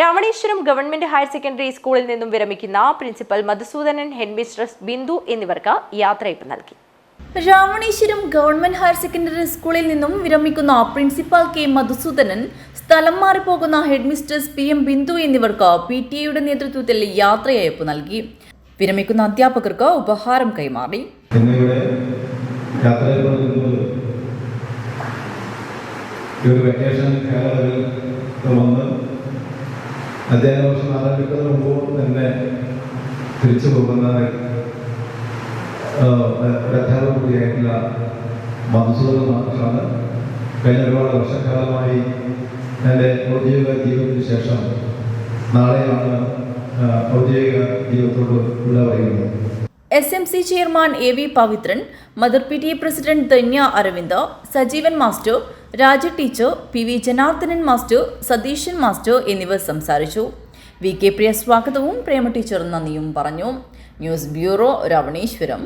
Raveneshwaram government higher secondary സ്കൂളിൽ നിന്നും വിരമിക്കുന്ന പ്രിൻസിപ്പൽ മധുസൂദനൻ ഹെഡ്മിസ്ട്രസ് ബിന്ദു എന്നിവർക്ക് യാത്രയപ്പ് നൽകി. രാമണേശ്വരം ഗവൺമെന്റ് ഹയർ സെക്കൻഡറി സ്കൂളിൽ നിന്നും വിരമിക്കുന്ന പ്രിൻസിപ്പൽ കെ മധുസൂദനൻ സ്ഥലം മാറിപ്പോകുന്ന ഹെഡ്മിസ്ട്രസ് പി എം ബിന്ദു എന്നിവർക്ക് പി ടി എയുടെ നേതൃത്വത്തിൽ യാത്രയയപ്പ് നൽകി. വിരമിക്കുന്ന അധ്യാപകർക്ക് ഉപഹാരം കൈമാറി. ഈ ഒരു വെക്കേഷൻ കാലയളവിൽ വന്ന് അധ്യയന വർഷം ആരംഭിക്കുന്നതിന് മുമ്പ് തന്നെ തിരിച്ചു പോകുന്ന അധ്യാപക കൂടിയായിട്ടുള്ള മധുസൂദന മാഷാണ് കഴിഞ്ഞ ഒരുപാട് വർഷക്കാലമായി എന്റെ ഔദ്യോഗിക ജീവിതത്തിന് ശേഷം നാളെയാണ് ഔദ്യോഗിക ജീവിതത്തോട് ഉള്ള പറയുന്നത്. S M C chairman A V Pavithran mother P T A president Dhanya Aravind Sajeevan master Raja teacher P V Janardhanan master Satheesan master എന്നിവർ സംസാരിച്ചു. വി കെ പ്രിയ സ്വാഗതവും പ്രേമ ടീച്ചർ നന്ദിയും പറഞ്ഞു. News bureau Ravaneshwaram.